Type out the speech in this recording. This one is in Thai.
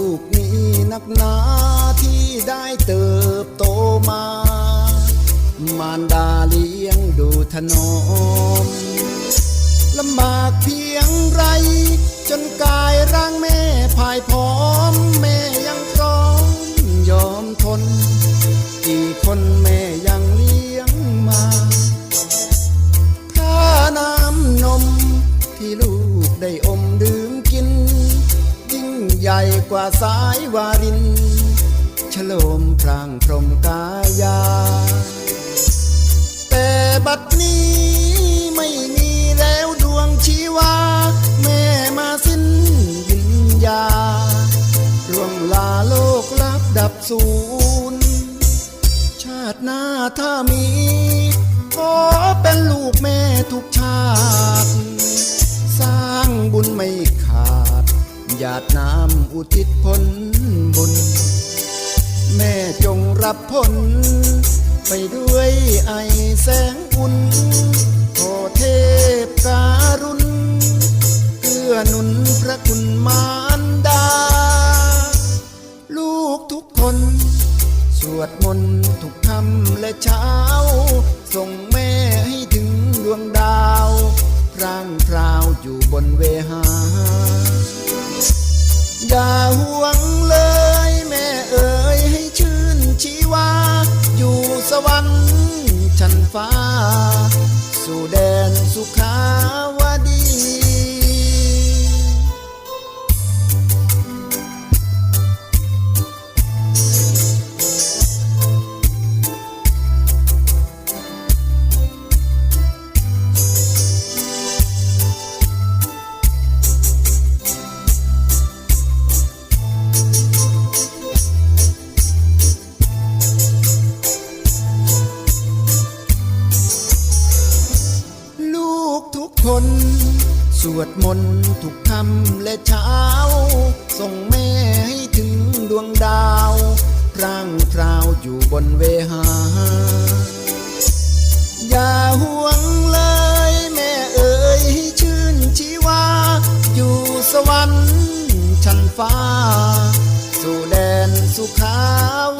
ลูกนี้นักหนาที่ได้เติบโตมา มารดาเลี้ยงดูถนอมลำบากเพียงไร จนกายร่างแม่พายพร้อม แม่ยังพร้อมยอมทน กี่คนแม่ยังเลี้ยงมาค่าน้ำนมที่ลูกได้อม กว่าสายวารินฉโลมพรางพรมกายา แต่บัดนี้ไม่มีแล้วดวงชีวา แม่มาสิ้นวิญญาร่วงลาโลกลับดับสูญชาติหน้าถ้ามี ขอเป็นลูกแม่ทุกชาติ สร้างบุญไม่ขาด หยาดน้ำอุทิศผลบุญ แม่จงรับผล ไปด้วยไอแสงอุ่นโอเทพการุณเกื้อหนุนพระคุณมารดา ลูกทุกคน สวดมนต์ทุกค่ำและเช้า ส่งแม่ให้ถึงดวงดาวพร่างพราวอยู่บนเวหา อย่าห่วงเลย แม่เอ๋ยให้ชื่นชีวา อยู่สวรรค์ชั้นฟ้า สู่แดนสุขาวดี ทน สวดมนต์ทุกคำและเช้า ส่งแม่ให้ถึงดวงดาวพร่างพราวอยู่บนเวหา อย่าห่วงเลยแม่เอ๋ยให้ชื่นชีวา อยู่สวรรค์ชั้นฟ้า สู่แดนสุขาว